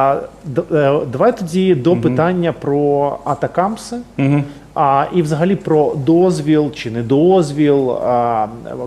А, е, Давай тоді до питання про атакамси. А, і взагалі про дозвіл чи не дозвіл а,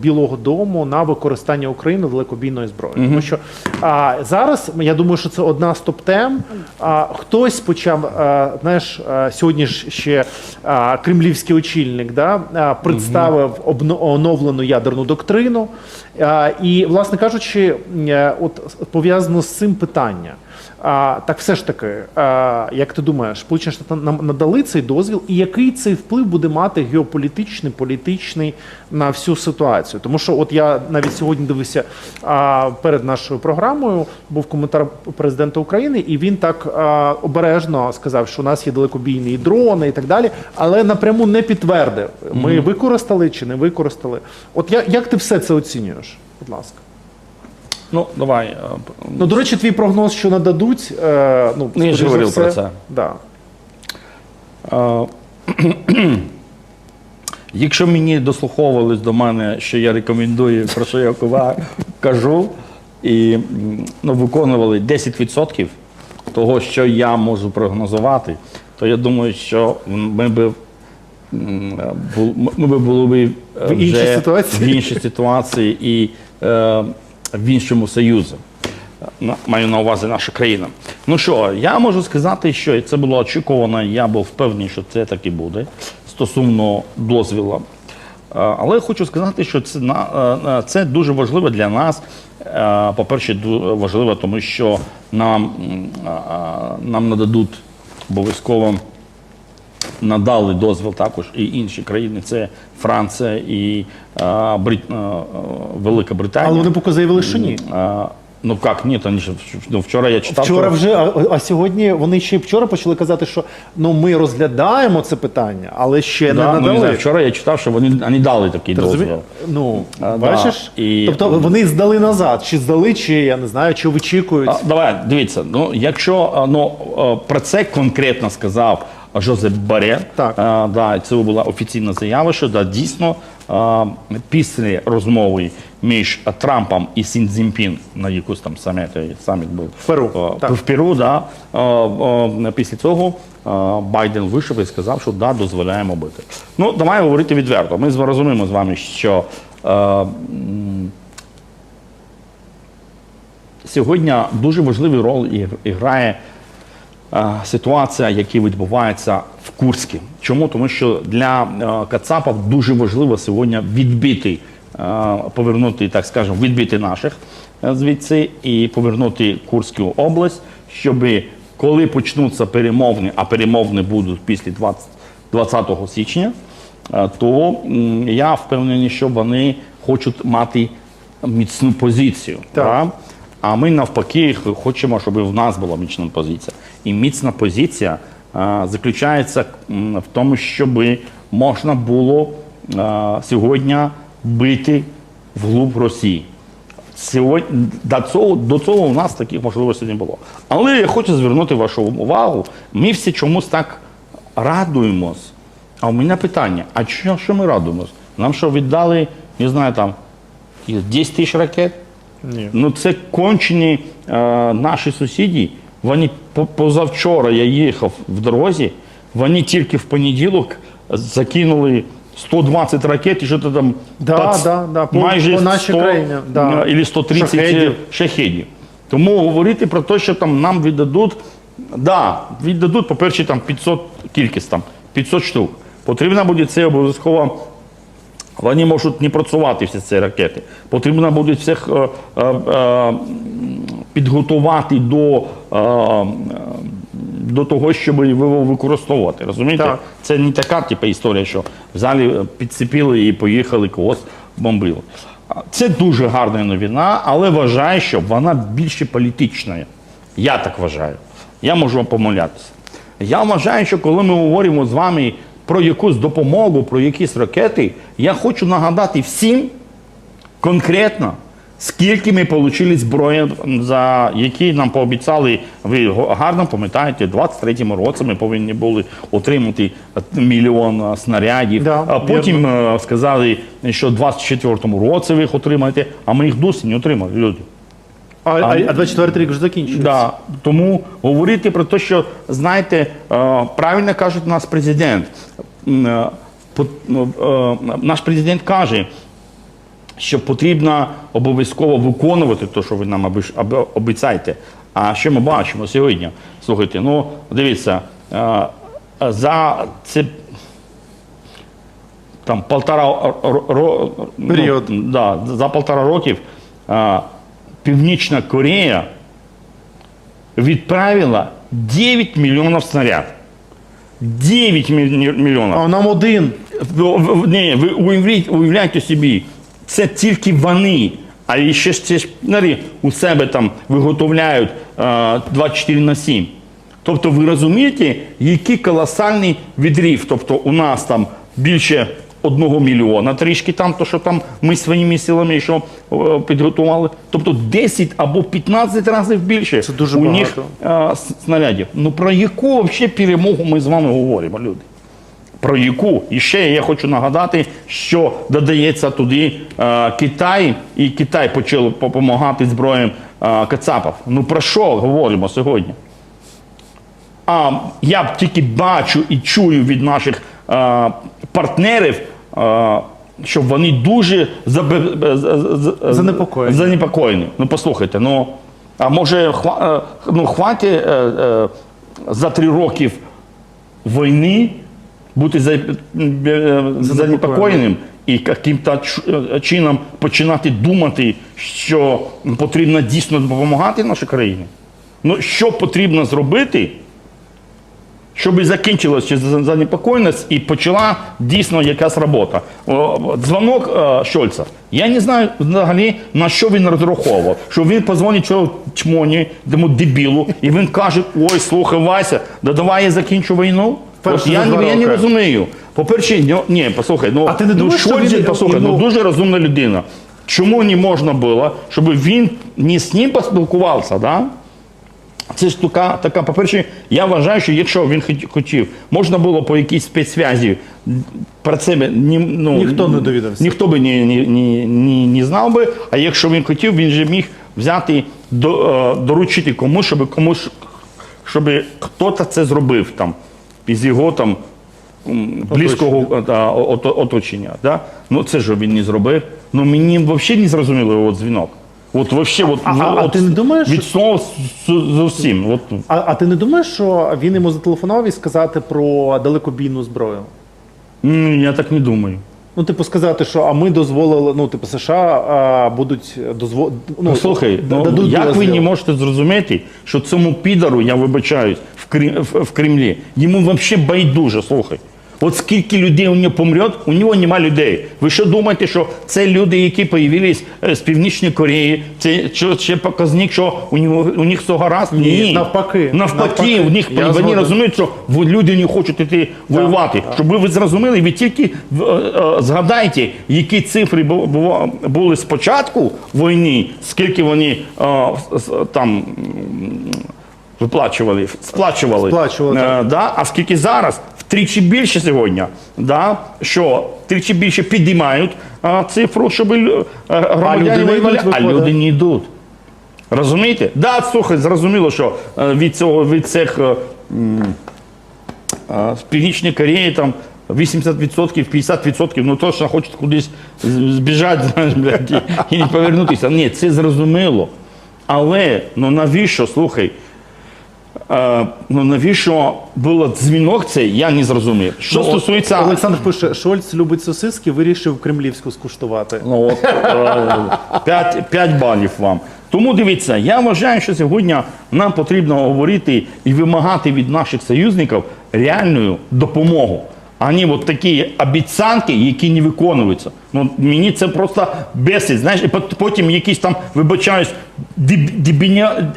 Білого Дому на використання України далекобійної зброї. Тому що а, зараз я думаю, що це одна з топ-тем. А, хтось почав, а, знаєш, а, сьогодні ж ще а, кремлівський очільник да, а, представив обно- оновлену ядерну доктрину. А, і, власне кажучи, е, от пов'язано з цим питання. А, так все ж таки, а, як ти думаєш, Сполучені Штати нам надали цей дозвіл, і який цей вплив буде мати геополітичний, політичний на всю ситуацію? Тому що, от я навіть сьогодні дивився а, перед нашою програмою, був коментар президента України, і він так а, обережно сказав, що у нас є далекобійні дрони і так далі, але напряму не підтвердив, ми використали чи не використали. От як, як ти все це оцінюєш? Будь ласка. Ну, давай. е, Ну, до речі, твій прогноз, що нададуть, е, ну, Ну, я ж говорив все, про це. Да. е, Якщо мені дослуховувались до мене, що я рекомендую, про що я кажу, і ну, виконували 10% того, що я можу прогнозувати, то я думаю, що ми б м, бу- ми б були б В іншій вже ситуації? в іншій ситуації і в іншому союзі. Маю на увазі наша країна. Ну що, я можу сказати, що це було очікувано, я був впевнений, що це так і буде стосовно дозвілу. Е, Але хочу сказати, що це, е, е, це дуже важливо для нас. Е, По-перше, важливо, тому що нам, нам нададуть обов'язково надали дозвіл також і інші країни. Це Франція і е, Брит... е, Велика Британія. Але вони поки заявили, що ні. А, ну як, ні, то ні, ну, вчора я читав. Вчора вже, а, а сьогодні вони ще й вчора почали казати, що ну ми розглядаємо це питання, але ще Да, не ну, не знаю, вчора я читав, що вони, вони дали такий дозвіл. Ну, А, бачиш? да. І- Тобто вони здали назад, чи здали, чи я не знаю, чи вичікують. А, давай, дивіться, ну якщо ну, про це конкретно сказав Жозеп Баре, Так. а, да, це була офіційна заява, що да, дійсно а, після розмови між Трампом і Сін Цзіньпін на якусь там саміті, саміт був В Перу, а, так. в Перу, да, а, а, після цього а, Байден вийшов і сказав, що да, дозволяємо бити. Ну, давай говорити відверто. Ми зрозуміємо з вами, що е, м, Сьогодні дуже важливу роль грає е, ситуація, яка відбувається в Курську. Чому? Тому що для е, Кацапів дуже важливо сьогодні відбити, е, повернути, так скажемо, відбити наших е, звідси і повернути Курську область, щоб коли почнуться перемовини, а перемовини будуть після 20, 20 січня, е, то я впевнений, що вони хочуть мати міцну позицію. Так. да? А ми навпаки хочемо, щоб в нас була міцна позиція. І міцна позиція заключається в тому, щоб можна було сьогодні бити вглуб Росії. Сьогодні до цього, до цього у нас таких можливостей не було. Але я хочу звернути вашу увагу. Ми всі чомусь так радуємось. А у мене питання: а що, що ми радуємось? Нам що віддали, не знаю, там 10 тисяч ракет? Ні. Ну це кончені е, наші сусіди. Вони позавчора я їхав в дорозі, вони тільки в понеділок закинули 120 ракет і що то там Да, пац- да, да, по- майже по нашій 100, країні, да. е, і 130 Шахедів. шахедів. Тому говорити про те, що там нам віддадуть, да, віддадуть, по-перше, там 500 кількість там 500 штук. Потрібно буде це обов'язково вони можуть не працювати всі ці ракети. Потрібно буде всіх е, е, е, підготувати до, е, до того, щоб його використовувати. Розумієте? Так. Це не така типу, історія, що взяли, е, підцепили і поїхали когось бомбили. Це дуже гарна новина, але вважаю, що вона більше політична. Я так вважаю. Я можу помилятися. Я вважаю, що коли ми говоримо з вами про якусь допомогу, про якісь ракети, я хочу нагадати всім конкретно, скільки ми отримали зброї, за які нам пообіцяли, ви гарно пам'ятаєте, в 23-му році ми повинні були отримати мільйон снарядів. Да, а потім е, сказали, що в 24-му році ви їх отримаєте, а ми їх досі не отримали, люди. А, а, а 24 рік вже закінчується. Да. Тому говорити про те, що знаєте, е, правильно каже наш президент. Е, ну, е, Наш президент каже, що потрібно обов'язково виконувати те, що ви нам обіцяєте. А що ми бачимо сьогодні? Слухайте, ну дивіться, за це там полтора ро- ро- ну, да, за полтора років Північна Корея відправила 9 мільйонів снаряд. 9 мільйонів. А нам один. Ні, ви уявляйте, уявляйте собі, це тільки вони. А ще ж це ж у себе там виготовляють 24 на 7. Тобто ви розумієте, який колосальний відрив. Тобто у нас там більше одного мільйона трішки там, то що там ми своїми силами що е, підготували. Тобто 10 або 15 разів більше Це дуже у багато. них а, снарядів. Ну про яку взагалі перемогу ми з вами говоримо, люди? Про яку? І ще я хочу нагадати, що додається туди е, Китай, і Китай почав допомагати зброям е, Кацапів. Ну про що говоримо сьогодні? А я б тільки бачу і чую від наших е, партнерів, е, що вони дуже забе- з- Занепокоєні. занепокоєні. Ну послухайте, ну а може хва, е, ну, хватить е, е, за три роки війни бути за, е, занепокоєним і яким-то чином починати думати, що потрібно дійсно допомагати нашій країні. Ну, що потрібно зробити, щоб закінчилася занепокоєність і почала дійсно якась робота. Дзвонок е, Шольца. Я не знаю взагалі на що він розраховував. Що він позвонить цьому чмоні, тому дебілу, і він каже: ой, слухай, Вася, да давай я закінчу війну. От я, не- я не розумію. По-перше, ні, послухай, ну, А ти не ну думаєш, що Шольц, він послухай, йому- ну дуже розумна людина. Чому не можна було, щоб він не з ним поспілкувався, да? Це ж така, така, по-перше, я вважаю, що якщо він хотів, можна було по якійсь спецзв'язі про це ні, ну, Ніхто не довідався. Ніхто би не, не, не, не, не знав би, а якщо він хотів, він же міг взяти, до, е, доручити комусь, щоб комусь, щоб хтось це зробив там, із його там близького да, ото- оточення. Да? Ну це ж він не зробив. Ну мені взагалі не зрозуміло його дзвінок. От вообще, от, А- а- а от ти не думаєш, від слова з- з- зовсім. От, А, а ти не думаєш, що він йому зателефонував і сказати про далекобійну зброю? м, я так не думаю. Ну, типу, сказати, що а ми дозволили, ну, типу, США а, будуть дозвол... Ну, слухай, д- ну, дадуть як ви дозвіл. не можете зрозуміти, що цьому підару, я вибачаюсь, в, Крим, в, в Кремлі, йому взагалі байдуже, слухай. От скільки людей у нього помре, у нього нема людей. Ви що думаєте, що це люди, які появились е, з Північної Кореї, це що, ще показник, що у, нього, у них все гаразд? Ні, навпаки. Навпаки, Навпаки. у них Я вони згоден. розуміють, що люди не хочуть йти воювати. Щоб ви зрозуміли, ви тільки е, е, згадайте, які цифри бу- бу- були спочатку війни, скільки вони там виплачували, сплачували. Сплачували, Е, так. да? А скільки зараз? Втричі більше сьогодні. Да? Що втричі більше підіймають е, цифру, щоб лю- е, громадяни люди не воювали, йдуть, а виходить. люди не йдуть. Розумієте? Да, слухай, зрозуміло, що е, від цього від цих е, м, е, з Північної Кореї там 80%, 50%, ну точно хочуть кудись з- збіжати, знаєш, блядь, і, і не повернутися. Ні, це зрозуміло. Але ну навіщо, слухай, е, ну навіщо було дзвінок цей, я не зрозумів. Що Ну, стосується. Олександр пише, Шольц любить сосиски, вирішив кремлівську скуштувати. Ну, от, 5, 5 балів вам. Тому дивіться, я вважаю, що сьогодні нам потрібно говорити і вимагати від наших союзників реальну допомогу. А не от такі обіцянки, які не виконуються. Ну, мені це просто бесить. Знаєш, і потім якісь там, вибачаюсь,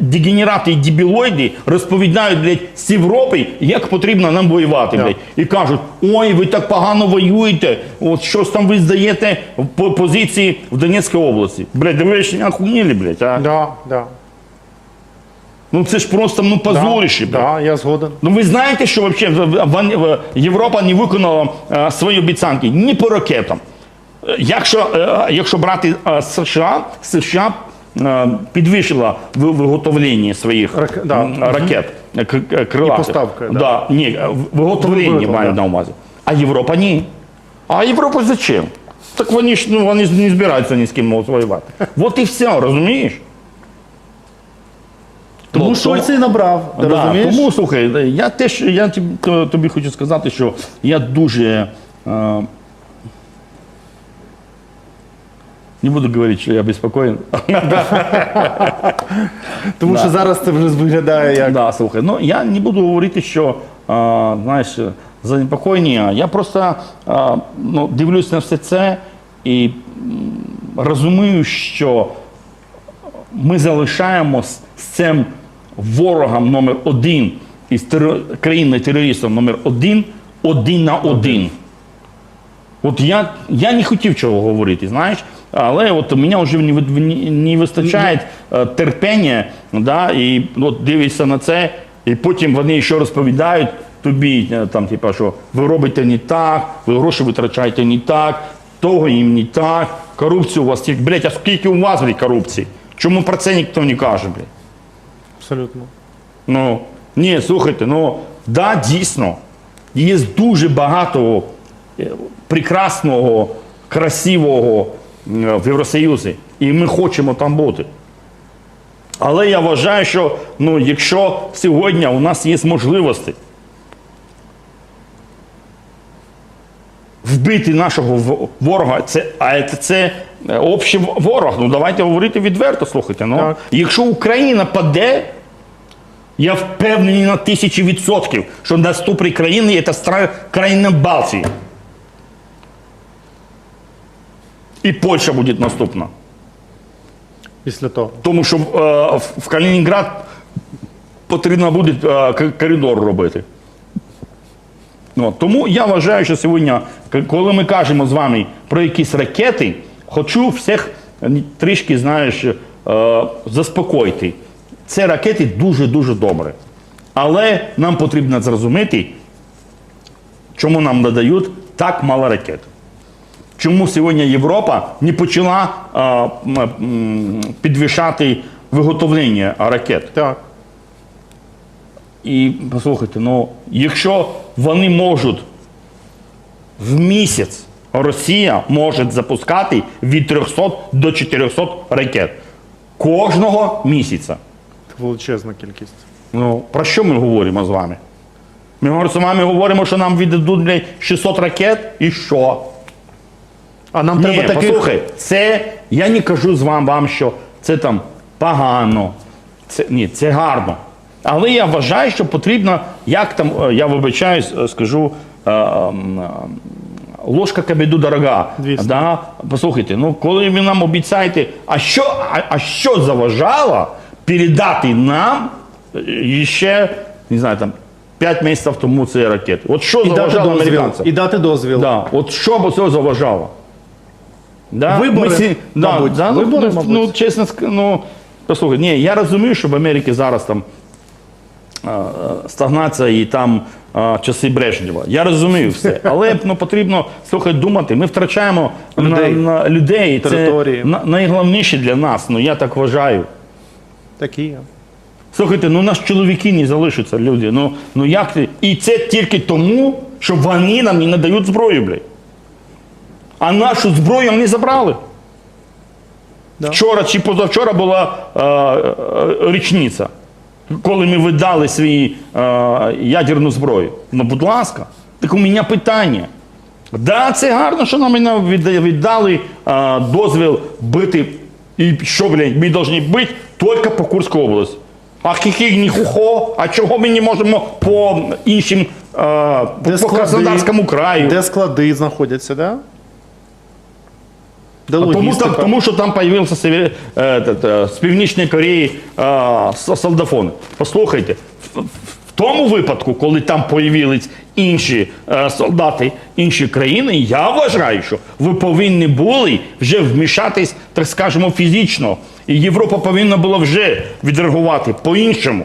дегенерати і дебілоїди розповідають блядь, з Європи, як потрібно нам воювати. Блядь. І кажуть, ой, ви так погано воюєте, от щось там ви здаєте по позиції в Донецькій області. Блядь, ви ж не охуєли, блядь, а? Да, да. Ну це ж просто ну, позорище, блядь. Да, я згоден. Ну ви знаєте, що вообще в- в- в- Європа не виконала е, свої обіцянки ні по ракетам. Е, Якщо, е, якщо брати е, США, США е, підвищила виготовлення своїх Рак- да. ракет к- поставки, да. Да. Ні, виготовлення Виготовлення, маю да. на увазі. А Європа ні. А Європа зачем? Так вони ж ну, вони ж не збираються ні з ким воювати. От і все, розумієш? Тому Ну, Шольц і набрав, ти Да, розумієш? тому слухай, я теж я тоб- тобі хочу сказати, що я дуже. Е, не буду говорити, що я обеспокоєн. Тому що зараз це вже виглядає як. Да, слухай, ну я не буду говорити, що а, знаєш, занепокоєння. Я просто а, ну, дивлюсь на все це і розумію, що ми залишаємось з цим ворогом номер один терор... країною-терористом номер один один на один. От я, я не хотів чого говорити, знаєш, але от у мене вже не, не, вистачає е, терпіння, да, і от дивишся на це, і потім вони ще розповідають тобі, е, там, типа, що ви робите не так, ви гроші витрачаєте не так, того їм не так, корупція у вас тільки, блядь, а скільки у вас блядь, корупції? Чому про це ніхто не каже, блядь? Абсолютно. Ну, ні, слухайте, ну, да, дійсно, є дуже багато е, прекрасного, красивого в Євросоюзі, і ми хочемо там бути. Але я вважаю, що ну, якщо сьогодні у нас є можливості вбити нашого ворога, це, а це, це е, общий ворог. Ну давайте говорити відверто, слухайте. Ну, Так. якщо Україна паде, я впевнений на тисячі відсотків, що наступні країни це країна Балтії. І Польща буде наступна. Після того. Тому що е, в- в Калінінград потрібно буде е, коридор робити. Ну, тому я вважаю, що сьогодні, коли ми кажемо з вами про якісь ракети, хочу всіх е, трішки, знаєш, е, заспокоїти. Це ракети дуже-дуже добре. Але нам потрібно зрозуміти, чому нам надають так мало ракет. Чому сьогодні Європа не почала а, м, підвищати виготовлення ракет? Так. І послухайте, ну якщо вони можуть в місяць, Росія може запускати від 300 до 400 ракет кожного місяця. Це величезна кількість. Ну, про що ми говоримо з вами? Ми говоримо, з вами говоримо, що нам віддадуть блядь, 600 ракет і що? А нам Ні, треба таких. послухай, це я не кажу з вам, вам, що це там погано. Це, ні, це гарно. Але я вважаю, що потрібно, як там, е, я вибачаюсь, е, скажу, е, ложка кабіду дорога. Да? Послухайте, ну коли ви нам обіцяєте, а що, а, а що заважало передати нам ще, не знаю, там, 5 місяців тому ці ракети? От що І дати заважало дозвіл. американцям? І дати дозвіл. Да. От що б це заважало? Да? Вибори, Ми сі- да, мабуть. да, ну, Вибори, ну, мабуть. ну, чесно ну, послухай, ні, я розумію, що в Америці зараз там стагнація і там часи Брежнєва. Я розумію все. Але ну, потрібно слухай, думати. Ми втрачаємо Людей. На, на людей. Території. Це на- найголовніше для нас, ну я так вважаю. Такі є. Слухайте, ну нас чоловіки не залишаться, люди. Ну, ну як ти? І це тільки тому, що вони нам не надають зброю, блядь. А нашу зброю вони забрали. Да. Вчора чи позавчора була е, е, річниця, коли ми видали свій е, ядерну зброю. Ну, будь ласка, так у мене питання. Да, це гарно, що нам віддали е, дозвіл бити. І що, блядь, ми повинні бити тільки по Курській області. А хіхі ні хухо, а чого ми не можемо по іншим, е, по, по Краснодарському краю? Де склади знаходяться, да? Тому, там, тому що там появився север- е, этот, е, з Північної Кореї е, с- солдафони. Послухайте, в, в тому випадку, коли там появились інші солдати, інші країни, я вважаю, що ви повинні були вже вмішатись, так скажемо, фізично. І Європа повинна була вже відреагувати по-іншому.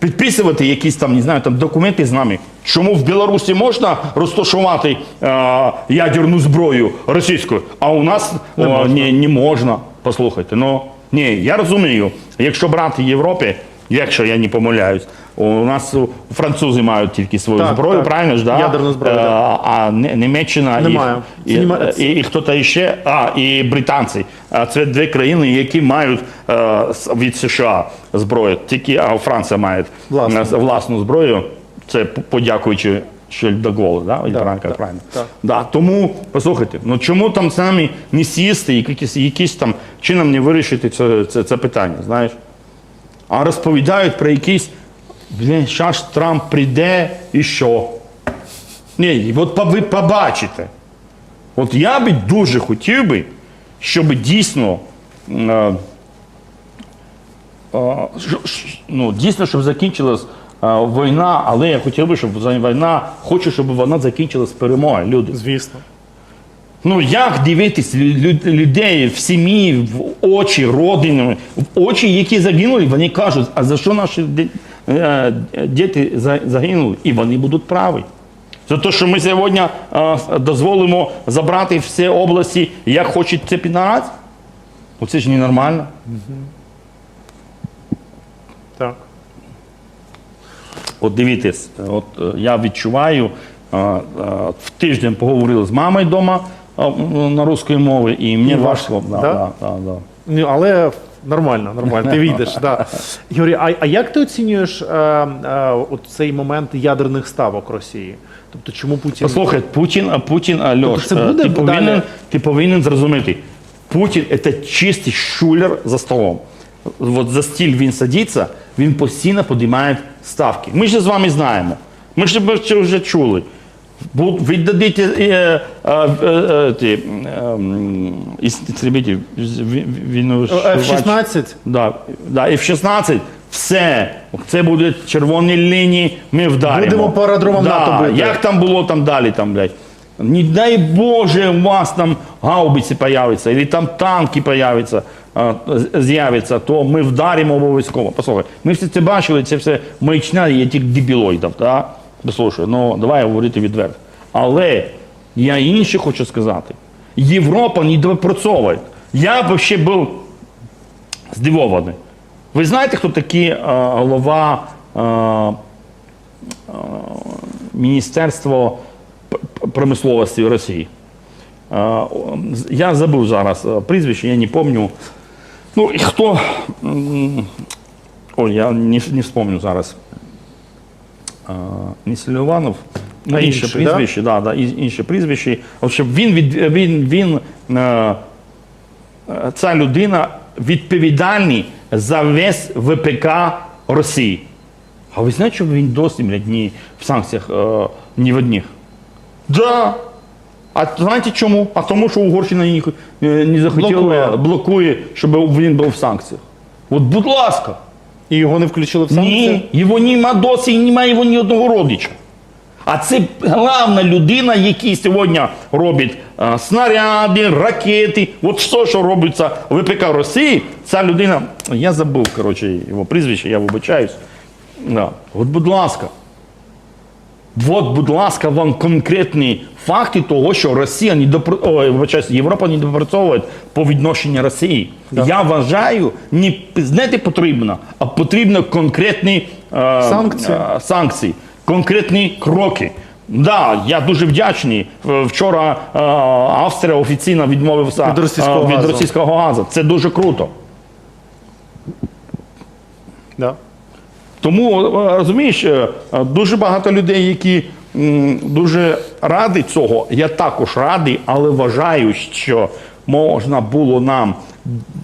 Підписувати якісь там, не знаю, там документи з нами. Чому в Білорусі можна розташувати е, ядерну зброю російську, а у нас Не о, можна. не, не можна. Послухайте, ну ні, я розумію, якщо брати Європі, якщо я не помиляюсь, у нас французи мають тільки свою Так, зброю, так. правильно ж, да? Ядерну зброю, Е, да. а Німеччина Немає. і, Це і, і, і хто-то ще, а, і британці. А це дві країни, які мають е, від США зброю. Тільки а Франція має Власну. власну зброю. Це подякуючи Шельдоголу, да? і правильно, так, правильно. так. Да, тому послухайте, ну чому там самі не сісти і якісь, якісь там чином не вирішити це, це, це питання, знаєш? А розповідають про якісь, блін, зараз Трамп прийде і що? Ні, от ви побачите. От я би дуже хотів би, щоб дійсно. Е, е, ну, дійсно, щоб закінчилась е, війна, але я хотів би, щоб війна, хочу, щоб вона закінчилась перемогою, люди. Звісно. Ну як дивитись лю- лю- людей в сім'ї, в очі, родинами, в очі, які загинули, вони кажуть, а за що наші діти загинули? І вони будуть праві. За те, що ми сьогодні е, дозволимо забрати всі області, як хочуть це піднараз? Оце ж ненормально. Так. От дивіться, от е, я відчуваю, е, е, в тиждень поговорили з мамою вдома на русської мови, і мені важко. да? да, да, да. Ну, але нормально, нормально, ти війдеш. Да. Юрій, а, а як ти оцінюєш е, е, от цей момент ядерних ставок Росії? Тобто, чому Путін Послухай, Путін, а Путін, а, Льош, це е, буде ти, далі? повинен, ти повинен зрозуміти, Путін це чистий шулер за столом. От за стіль він садиться, він постійно підіймає ставки. Ми ж з вами знаємо. Ми ж вже чули. Е, е, е, е, е, він- F-16? Да, да, F-16, все. Це буде червоні лінії, ми вдаримо. Будемо по аеродромам да, НАТО бити. Як там було там далі, там, блядь. Не дай Боже, у вас там гаубиці появляться, або там танки появляться, з- з'являться, то ми вдаримо обов'язково. Послухай, ми всі це бачили, це все маячня є тих дебілоїдів. Да? Послухай, ну давай говорити відверто. Але я інше хочу сказати. Європа не допрацьовує. Я б ще був здивований. Ви знаєте, хто такий е, голова е, е, Міністерства промисловості Росії? Я забув зараз прізвище, я не пам'ятаю. Ну, і хто. Ой, я не, не вспомню зараз. Не Селіванов, ну, А інше інший, да? прізвище, да? Да, і- інше прізвище. В він, від, він, він е, ця людина відповідальний за весь ВПК Росії. А ви знаєте, що він досі блядь, ні в санкціях е, ні в одних? Да. А знаєте чому? А тому, що Угорщина їх е, не захотіла, Блокує. блокує, щоб він був в санкціях. От, будь ласка. І його не включили в санкції? Ні, його нема досі, і немає його ні одного родича. А це головна людина, який сьогодні робить а, снаряди, ракети. От все, що робиться в ВПК Росії, ця людина, я забув, коротше, його прізвище, я вибачаюсь. Да. От, будь ласка. От, будь ласка, вам конкретні факти того, що Росія не допр... Ой, вибачаюсь, Європа не допрацьовує по відношенню Росії. Я вважаю, не знаєте, потрібно, а потрібно конкретні е, Санкції. е, санкції, конкретні кроки. Да, я дуже вдячний. Вчора е, Австрія офіційно відмовився Від російського е, від газу. російського газу. Це дуже круто. Да. Тому е, розумієш, е, дуже багато людей, які дуже раді цього. Я також радий, але вважаю, що можна було нам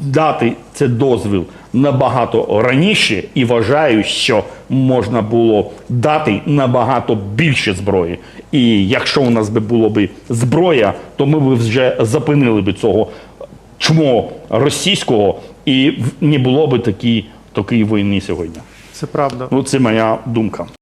дати це дозвіл набагато раніше, і вважаю, що можна було дати набагато більше зброї. І якщо у нас би було б зброя, то ми б вже зупинили б цього чмо російського, і не було б такої, такої війни сьогодні. Це правда. Ну, це моя думка.